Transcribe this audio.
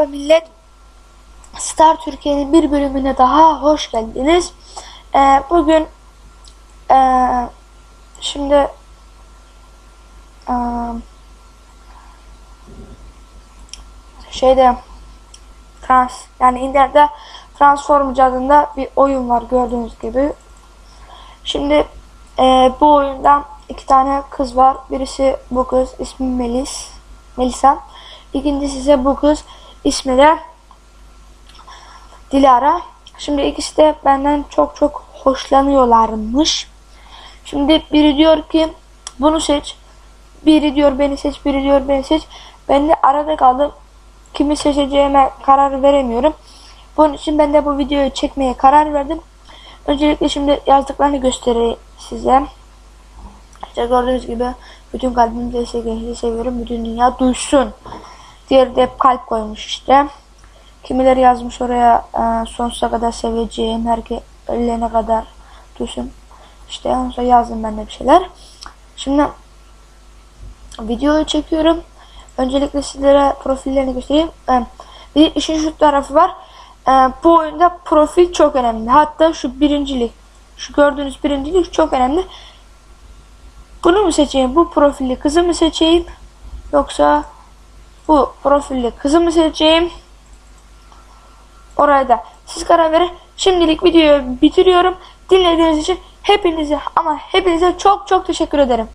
Merhaba millet. Star Türkiye'nin bir bölümüne daha hoş geldiniz. Ee, bugün ee, şimdi ee, şeyde trans yani internette Transformers adında bir oyun var gördüğünüz gibi. Şimdi ee, bu oyundan iki tane kız var. Birisi bu kız ismi Melis. Melisa. İkincisi ise bu kız ismi de Dilara. Şimdi ikisi de benden çok çok hoşlanıyorlarmış. Şimdi biri diyor ki bunu seç. Biri diyor beni seç, biri diyor beni seç. Ben de arada kaldım. Kimi seçeceğime karar veremiyorum. Bunun için ben de bu videoyu çekmeye karar verdim. Öncelikle şimdi yazdıklarını göstereyim size. İşte gördüğünüz gibi bütün kalbimle sevgili seviyorum. Bütün dünya duysun. Diğeri de hep kalp koymuş işte. Kimileri yazmış oraya e, sonsuza kadar seveceğim. Herkes ölene kadar duysun. İşte ondan sonra yazdım ben de bir şeyler. Şimdi videoyu çekiyorum. Öncelikle sizlere profillerini göstereyim. E, bir işin şu tarafı var. E, bu oyunda profil çok önemli. Hatta şu birincilik. Şu gördüğünüz birincilik çok önemli. Bunu mu seçeyim? Bu profilli kızı mı seçeyim? Yoksa bu profilli kızı mı seçeyim? Oraya da siz karar verin. Şimdilik videoyu bitiriyorum. Dinlediğiniz için hepinize ama hepinize çok çok teşekkür ederim.